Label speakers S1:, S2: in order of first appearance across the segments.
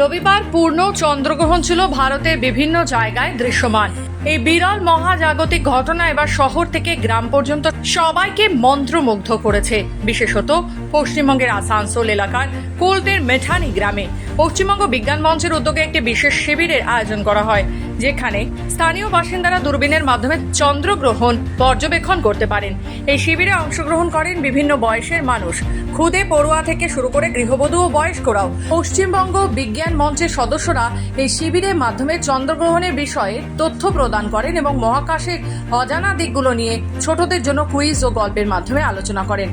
S1: রবিবার পূর্ণ চন্দ্রগ্রহণ ছিল ভারতের বিভিন্ন জায়গায় দৃশ্যমান। এই বিরল মহাজাগতিক ঘটনা এবার শহর থেকে গ্রাম পর্যন্ত সবাইকে মন্ত্রমুগ্ধ করেছে। বিশেষত পশ্চিমবঙ্গের আসানসোল এলাকার কোলতের মেঠানি গ্রামে পশ্চিমবঙ্গ বিজ্ঞান মঞ্চের উদ্যোগে একটি বিশেষ শিবিরের আয়োজন করা হয়, যেখানে স্থানীয় বাসিন্দারা দূরবীনের মাধ্যমে চন্দ্রগ্রহণ পর্যবেক্ষণ করতে পারেন। এই শিবিরে অংশগ্রহণ করেন বিভিন্ন বয়সের মানুষ। খুদে পড়ুয়া থেকে শুরু করে গৃহবধূ ও বয়স্করাও। পশ্চিমবঙ্গ বিজ্ঞান মঞ্চের সদস্যরা এই শিবিরের মাধ্যমে চন্দ্রগ্রহণের বিষয়ে তথ্য প্রদান করেন এবং মহাকাশের অজানা দিকগুলো নিয়ে ছোটদের জন্য কুইজ ও গল্পের মাধ্যমে আলোচনা করেন।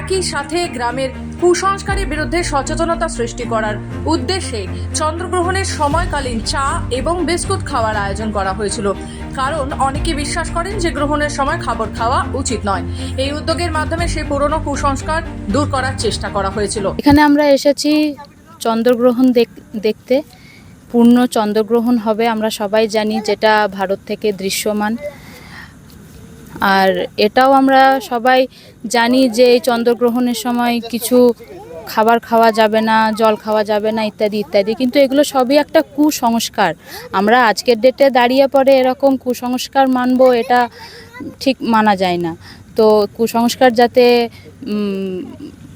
S1: একই সাথে গ্রামের কুসংস্কারের বিরুদ্ধে সচেতনতা সৃষ্টি করার উদ্দেশ্যে চন্দ্রগ্রহণের সময়কালীন চা এবং বিস্কুট খাওয়ার আয়োজন করা হয়েছিল। কারণ অনেকে বিশ্বাস করেন যে গ্রহণের সময় খাবার খাওয়া উচিত নয়। এই উদ্যোগের মাধ্যমে সেই পুরনো কুসংস্কার দূর করার চেষ্টা করা হয়েছিল।
S2: এখানে আমরা এসেছি চন্দ্রগ্রহণ দেখ- দেখতে। পূর্ণ চন্দ্রগ্রহণ হবে, আমরা সবাই জানি যেটা ভারত থেকে দৃশ্যমান। আর এটাও আমরা সবাই জানি যে এই চন্দ্রগ্রহণের সময় কিছু খাবার খাওয়া যাবে না, জল খাওয়া যাবে না, ইত্যাদি ইত্যাদি। কিন্তু এগুলো সবই একটা কুসংস্কার। আমরা আজকের ডেটে দাঁড়িয়ে পড়ে এরকম কুসংস্কার মানব এটা ঠিক মানা যায় না। তো কুসংস্কার যাতে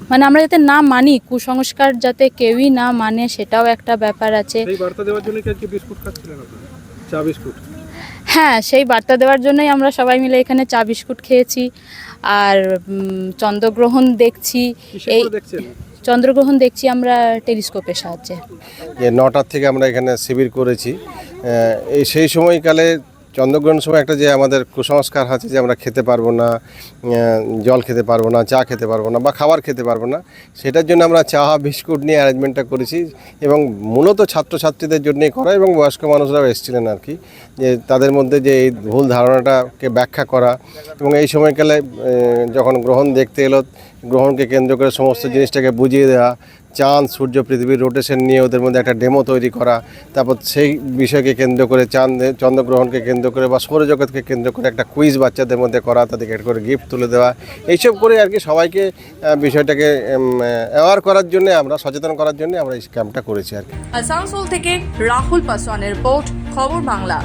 S2: মানে আমরা যাতে না মানি, কুসংস্কার যাতে কেউই না মানে সেটাও একটা ব্যাপার আছে।
S3: বার্তা দেওয়ার জন্য চা বিস্কুট?
S2: হ্যাঁ সেই বার্তা দেওয়ার জন্যই আমরা সবাই মিলে এখানে চা বিস্কুট খেয়েছি আর চন্দ্রগ্রহণ দেখছি। এই চন্দ্রগ্রহণ দেখছি আমরা টেলিস্কোপের সাহায্যে।
S4: যে নটার থেকে আমরা এখানে শিবির করেছি। এই সেই সময়কালে চন্দ্রগ্রহণের সময় একটা যে আমাদের কুসংস্কার আছে যে আমরা খেতে পারব না জল খেতে পারব না, চা খেতে পারব না বা খাবার খেতে পারব না, সেটার জন্য আমরা চা, বিস্কুট নিয়ে অ্যারেঞ্জমেন্টটা করেছি এবং মূলত ছাত্রছাত্রীদের জন্যই করা এবং বয়স্ক মানুষরাও এসেছিলেন আর কি, যে তাদের মধ্যে যে এই ভুল ধারণাটাকে ব্যাখ্যা করা এবং এই সময়কালে যখন গ্রহণ দেখতে এলো, গ্রহণকে কেন্দ্র করে সমস্ত জিনিসটাকে বুঝিয়ে দেওয়া চাঁদ, সূর্য, পৃথিবীর রোটেশন নিয়ে ওদের মধ্যে একটা ডেমো তৈরি করা, তারপর সেই বিষয়কে কেন্দ্র করে চাঁদ, চন্দ্রগ্রহণকে কেন্দ্র করে বা সৌরজগৎকে কেন্দ্র করে একটা কুইজ বাচ্চাদের মধ্যে করা, তাদেরকে একটা করে গিফট তুলে দেওয়া, এইসব করে আর কি সবাইকে বিষয়টাকে অ্যাওয়ার করার জন্য আমরা, সচেতন করার জন্য আমরা এই ক্যাম্পটা করেছি আর কি।
S1: আসানসোল থেকে রাহুল পাসওয়ানের রিপোর্ট, খবর বাংলা।